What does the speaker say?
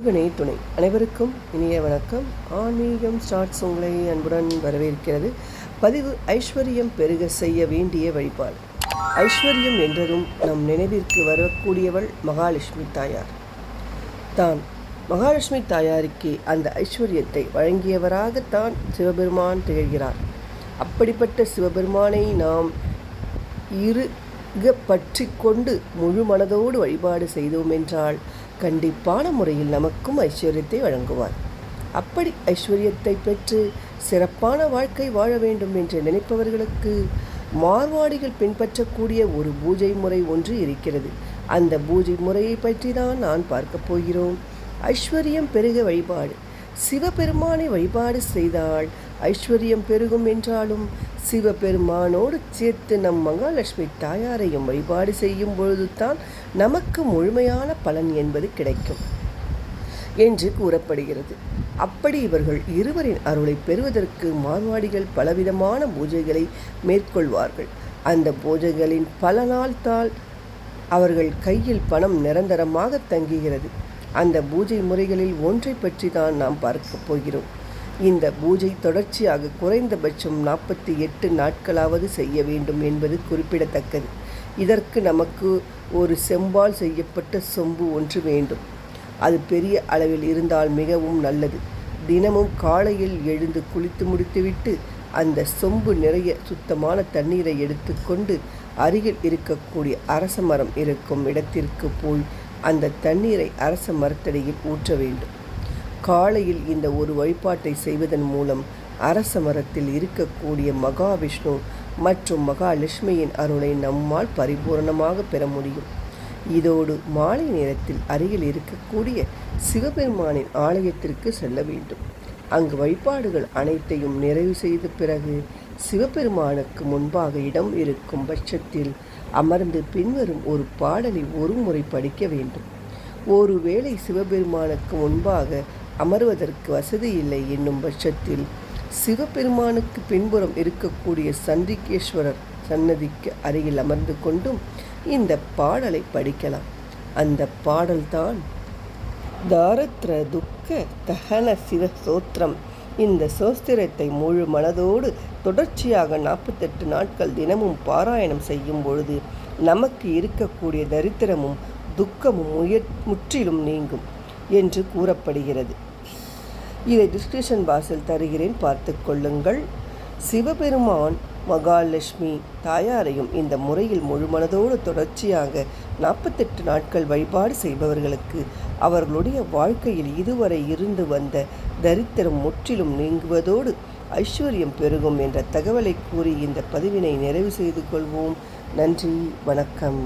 முருகனே துணை அனைவருக்கும் இனிய வணக்கம். ஆன்மீகம் ஸ்டார்ட்ஸ் உங்களை அன்புடன் வரவேற்கிறது. பதிவு ஐஸ்வர்யம் பெருக செய்ய வேண்டிய வழிபாடு. ஐஸ்வர்யம் என்றதும் நம் நினைவிற்கு வரக்கூடியவள் மகாலட்சுமி தாயார். தான் மகாலட்சுமி தாயாருக்கு அந்த ஐஸ்வர்யத்தை வழங்கியவராகத்தான் சிவபெருமான் திகழ்கிறார். அப்படிப்பட்ட சிவபெருமானை நாம் இருக பற்றி கொண்டு முழு மனதோடு வழிபாடு செய்தோம் என்றால் கண்டிப்பான முறையில் நமக்கும் ஐஸ்வர்யத்தை வழங்குவார். அப்படி ஐஸ்வர்யத்தை பெற்று சிறப்பான வாழ்க்கை வாழ வேண்டும் என்று நினைப்பவர்களுக்கு மார்வாடிகள் பின்பற்றக்கூடிய ஒரு பூஜை முறை ஒன்று இருக்கிறது. அந்த பூஜை முறையை பற்றி தான் நான் பார்க்கப் போகிறோம். ஐஸ்வர்யம் பெருக வழிபாடு. சிவபெருமானை வழிபாடு செய்தால் ஐஸ்வர்யம் பெருகும் என்றாலும் சிவபெருமானோடு சேர்த்து நம் மகாலட்சுமி தாயாரையும் வழிபாடு செய்யும் பொழுதுதான் நமக்கு முழுமையான பலன் என்பது கிடைக்கும் என்று கூறப்படுகிறது. அப்படி இவர்கள் இருவரின் அருளை பெறுவதற்கு மார்வாடிகள் பலவிதமான பூஜைகளை மேற்கொள்வார்கள். அந்த பூஜைகளின் பலனால் தான் அவர்கள் கையில் பணம் நிரந்தரமாக தங்குகிறது. அந்த பூஜை முறைகளில் ஒன்றை பற்றி தான் நாம் பார்க்கப் போகிறோம். இந்த பூஜை தொடர்ச்சியாக குறைந்தபட்சம் நாற்பத்தி எட்டு நாட்களாவது செய்ய வேண்டும் என்பது குறிப்பிடத்தக்கது. இதற்கு நமக்கு ஒரு செம்பால் செய்யப்பட்ட சொம்பு ஒன்று வேண்டும். அது பெரிய அளவில் இருந்தால் மிகவும் நல்லது. தினமும் காலையில் எழுந்து குளித்து முடித்துவிட்டு அந்த சொம்பு நிறைய சுத்தமான தண்ணீரை எடுத்துக்கொண்டு அருகில் இருக்கக்கூடிய அரச மரம் இருக்கும் இடத்திற்கு போய் அந்த தண்ணீரை அரச மரத்தடியில் ஊற்ற வேண்டும். காலையில் இந்த ஒரு வழிபாட்டை செய்வதன் மூலம் அரச மரத்தில் இருக்கக்கூடிய மகாவிஷ்ணு மற்றும் மகாலட்சுமியின் அருளை நம்மால் பரிபூரணமாக பெற முடியும். இதோடு மாலை நேரத்தில் அருகில் இருக்கக்கூடிய சிவபெருமானின் ஆலயத்திற்கு செல்ல வேண்டும். அங்கு வழிபாடுகள் அனைத்தையும் நிறைவு செய்த பிறகு சிவபெருமானுக்கு முன்பாக இடம் இருக்கும் பட்சத்தில் அமர்ந்து பின்வரும் ஒரு பாடலை ஒரு முறை படிக்க வேண்டும். ஒருவேளை சிவபெருமானுக்கு முன்பாக அமர்வதற்கு வசதி இல்லை என்னும் பட்சத்தில் சிவபெருமானுக்கு பின்புறம் இருக்கக்கூடிய சண்டிகேஸ்வரர் சன்னதிக்கு அருகில் அமர்ந்து கொண்டும் இந்த பாடலை படிக்கலாம். அந்த பாடல்தான் தாரத்ர துக்க தகன சிவ சோத்திரம் இந்த சோஸ்திரத்தை முழு மனதோடு தொடர்ச்சியாக நாற்பத்தெட்டு நாட்கள் தினமும் பாராயணம் செய்யும் பொழுது நமக்கு இருக்கக்கூடிய தரித்திரமும் துக்கமும் முயற் முற்றிலும் நீங்கும் என்று கூறப்படுகிறது. இதை டிஸ்கிரிப்ஷன் பாக்ஸில் தருகிறேன். பார்த்து கொள்ளுங்கள். சிவபெருமான் மகாலட்சுமி தாயாரையும் இந்த முறையில் முழுமனதோடு தொடர்ச்சியாக நாற்பத்தெட்டு நாட்கள் வழிபாடு செய்பவர்களுக்கு அவர்களுடைய வாழ்க்கையில் இதுவரை இருந்து வந்த தரித்திரம் முற்றிலும் நீங்குவதோடு ஐஸ்வர்யம் பெருகும் என்ற தகவலை கூறி இந்த பதிவினை நிறைவு செய்து கொள்வோம். நன்றி வணக்கம்.